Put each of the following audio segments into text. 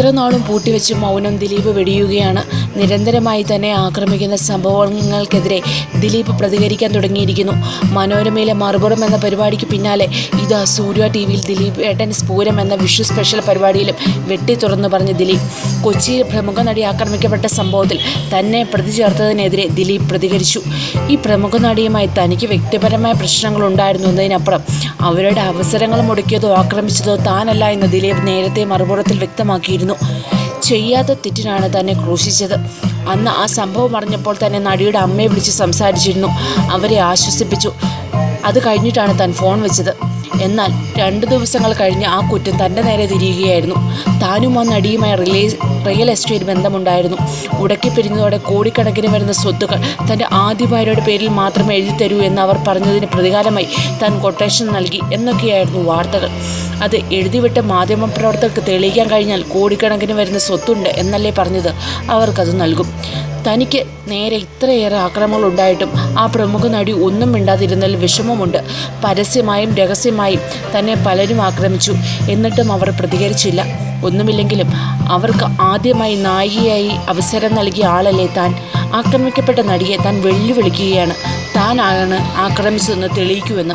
ഇത്ര നാളും പൂട്ടിവെച്ച് മൗനം ദിലീപ് വെടിയുകയാണ്. നിരന്തരമായി തന്നെ ആക്രമിക്കുന്ന സംഭവങ്ങൾക്കെതിരെ ദിലീപ് പ്രതികരിക്കാൻ തുടങ്ങിയിരിക്കുന്നു. മനോരമയിലെ മറുപുറം എന്ന പരിപാടിക്ക് പിന്നാലെ ഇതാ സൂര്യ ടി വിയിൽ ദിലീപ് ഏട്ടൻ സ്പൂരം എന്ന വിഷു സ്പെഷ്യൽ പരിപാടിയിലും വെട്ടി തുറന്നു പറഞ്ഞ ദിലീപ്. കൊച്ചിയിൽ പ്രമുഖ നടി ആക്രമിക്കപ്പെട്ട സംഭവത്തിൽ തന്നെ പ്രതി ചേർത്തതിനെതിരെ ദിലീപ് പ്രതികരിച്ചു. ഈ പ്രമുഖ നടിയുമായി തനിക്ക് വ്യക്തിപരമായ പ്രശ്നങ്ങൾ ഉണ്ടായിരുന്നു എന്നതിനപ്പുറം അവരുടെ അവസരങ്ങൾ മുടക്കിയതോ ആക്രമിച്ചതോ താനല്ല എന്ന് ദിലീപ് നേരത്തെ മറുപുറത്തിൽ വ്യക്തമാക്കിയിരുന്നു. ചെയ്യാത്ത തെറ്റിനാണ് തന്നെ ക്രൂശിച്ചത്. അന്ന് ആ സംഭവം അറിഞ്ഞപ്പോൾ തന്നെ നടിയുടെ അമ്മയെ വിളിച്ച് സംസാരിച്ചിരുന്നു. അവരെ ആശ്വസിപ്പിച്ചു. അത് കഴിഞ്ഞിട്ടാണ് താൻ ഫോൺ വെച്ചത്. എന്നാൽ രണ്ട് ദിവസങ്ങൾ കഴിഞ്ഞ് ആ കുറ്റം തന്റെ നേരെ തിരിയുകയായിരുന്നു. താനും ആ നടിയുമായി റിലേ റിയൽ എസ്റ്റേറ്റ് ബന്ധമുണ്ടായിരുന്നു. ഉടക്കി പിരിഞ്ഞതോടെ കോടിക്കണക്കിന് വരുന്ന സ്വത്തുക്കൾ തന്റെ ആദ്യ ഭാര്യയുടെ പേരിൽ മാത്രം എഴുതി തരൂ എന്ന് അവർ പറഞ്ഞതിന് പ്രതികാരമായി താൻ കൊട്ടേഷൻ നൽകി എന്നൊക്കെയായിരുന്നു വാർത്തകൾ. അത് എഴുതിവിട്ട മാധ്യമപ്രവർത്തകർക്ക് തെളിയിക്കാൻ കഴിഞ്ഞാൽ കോടിക്കണക്കിന് വരുന്ന സ്വത്തുണ്ട് എന്നല്ലേ പറഞ്ഞത്? അവർക്കത് നൽകും. തനിക്ക് നേരെ ഇത്രയേറെ ആക്രമണങ്ങൾ ഉണ്ടായിട്ടും ആ പ്രമുഖ നടി ഒന്നും മിണ്ടാതിരുന്നതിൽ വിഷമമുണ്ട്. പരസ്യമായും രഹസ്യമായും തന്നെ പലരും ആക്രമിച്ചു. എന്നിട്ടും അവർ പ്രതികരിച്ചില്ല. ഒന്നുമില്ലെങ്കിലും അവർക്ക് ആദ്യമായി നായികയായി അവസരം നൽകിയ ആളല്ലേ താൻ? ആക്രമിക്കപ്പെട്ട നടിയെ താൻ വെല്ലുവിളിക്കുകയാണ്. താനാണ് ആക്രമിച്ചതെന്ന് തെളിയിക്കുമെന്ന്.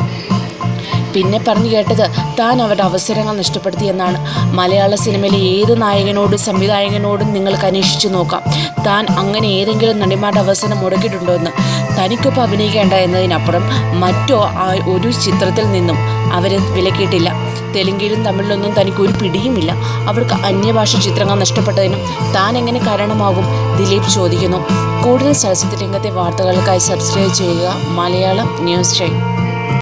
പിന്നെ പറഞ്ഞു കേട്ടത് താൻ അവരുടെ അവസരങ്ങൾ നഷ്ടപ്പെടുത്തിയെന്നാണ് മലയാള സിനിമയിലെ ഏത് നായകനോടും സംവിധായകനോടും നിങ്ങൾക്ക് അന്വേഷിച്ചു നോക്കാം. താൻ അങ്ങനെ ഏതെങ്കിലും നടിമാരുടെ അവസരം മുടക്കിയിട്ടുണ്ടോ എന്ന്. തനിക്കൊപ്പം അഭിനയിക്കേണ്ട എന്നതിനപ്പുറം മറ്റോ ഒരു ചിത്രത്തിൽ നിന്നും അവരെ വിലക്കിയിട്ടില്ല. തെലുങ്കിലും തമിഴിലൊന്നും തനിക്ക് ഒരു പിടിയുമില്ല. അവർക്ക് അന്യഭാഷ ചിത്രങ്ങൾ നഷ്ടപ്പെട്ടതിനും താൻ എങ്ങനെ കാരണമാകും ദിലീപ് ചോദിക്കുന്നു. കൂടുതൽ ചലച്ചിത്ര രംഗത്തെ വാർത്തകൾക്കായി സബ്സ്ക്രൈബ് ചെയ്യുക മലയാളം ന്യൂസ് ടൈം